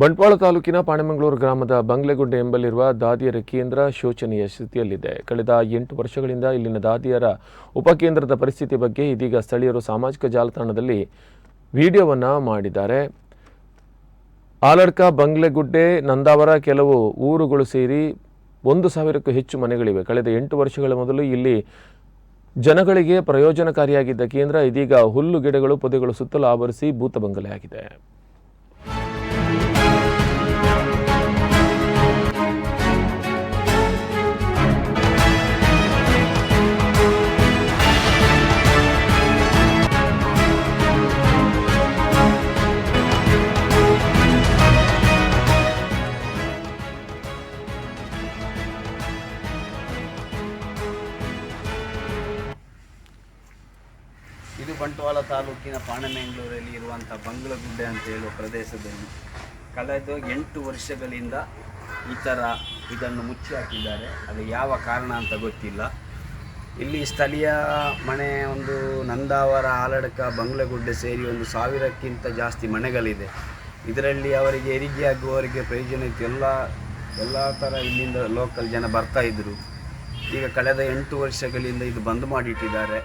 ಬಂಟ್ವಾಳ ತಾಲೂಕಿನ ಪಾಣೆಮಂಗಳೂರು ಗ್ರಾಮದ ಬಂಗ್ಲೆಗುಡ್ಡೆ ಎಂಬಲ್ಲಿರುವ ದಾದಿಯರ ಕೇಂದ್ರ ಶೋಚನೀಯ ಸ್ಥಿತಿಯಲ್ಲಿದೆ. ಕಳೆದ ಎಂಟು ವರ್ಷಗಳಿಂದ ಇಲ್ಲಿನ ದಾದಿಯರ ಉಪಕೇಂದ್ರದ ಪರಿಸ್ಥಿತಿ ಬಗ್ಗೆ ಇದೀಗ ಸ್ಥಳೀಯರು ಸಾಮಾಜಿಕ ಜಾಲತಾಣದಲ್ಲಿ ವಿಡಿಯೋವನ್ನು ಮಾಡಿದ್ದಾರೆ. ಆಲಡ್ಕ, ಬಂಗ್ಲೆಗುಡ್ಡೆ, ನಂದಾವರ ಕೆಲವು ಊರುಗಳು ಸೇರಿ ಒಂದು ಸಾವಿರಕ್ಕೂ ಹೆಚ್ಚು ಮನೆಗಳಿವೆ. ಕಳೆದ ಎಂಟು ವರ್ಷಗಳ ಮೊದಲು ಇಲ್ಲಿ ಜನಗಳಿಗೆ ಪ್ರಯೋಜನಕಾರಿಯಾಗಿದ್ದ ಕೇಂದ್ರ ಇದೀಗ ಹುಲ್ಲು ಗಿಡಗಳು, ಪೊದೆಗಳು ಸುತ್ತಲೂ ಆವರಿಸಿ ಭೂತ ಇದು ಬಂಟ್ವಾಳ ತಾಲೂಕಿನ ಪಾಣಮೆಂಗಳೂರಲ್ಲಿ ಇರುವಂಥ ಬಂಗ್ಲಗುಡ್ಡೆ ಅಂತ ಹೇಳುವ ಪ್ರದೇಶದಲ್ಲಿ ಕಳೆದ ಎಂಟು ವರ್ಷಗಳಿಂದ ಈ ಥರ ಇದನ್ನು ಮುಚ್ಚಿ ಹಾಕಿದ್ದಾರೆ. ಅದು ಯಾವ ಕಾರಣ ಅಂತ ಗೊತ್ತಿಲ್ಲ. ಇಲ್ಲಿ ಸ್ಥಳೀಯ ಮನೆ ಒಂದು ನಂದಾವರ, ಆಲಡಕ ಬಂಗ್ಲಗುಡ್ಡೆ ಸೇರಿ ಒಂದು ಸಾವಿರಕ್ಕಿಂತ ಜಾಸ್ತಿ ಮನೆಗಳಿದೆ. ಇದರಲ್ಲಿ ಅವರಿಗೆ ಹೆರಿಗೆ ಆಗುವವರಿಗೆ ಪ್ರಯೋಜನ ಇತ್ತು. ಎಲ್ಲ ಎಲ್ಲ ಥರ ಇಲ್ಲಿಂದ ಲೋಕಲ್ ಜನ ಬರ್ತಾ ಇದ್ದರು ಈಗ ಕಳೆದ ಎಂಟು ವರ್ಷಗಳಿಂದ ಇದು ಬಂದ್ ಮಾಡಿಟ್ಟಿದ್ದಾರೆ.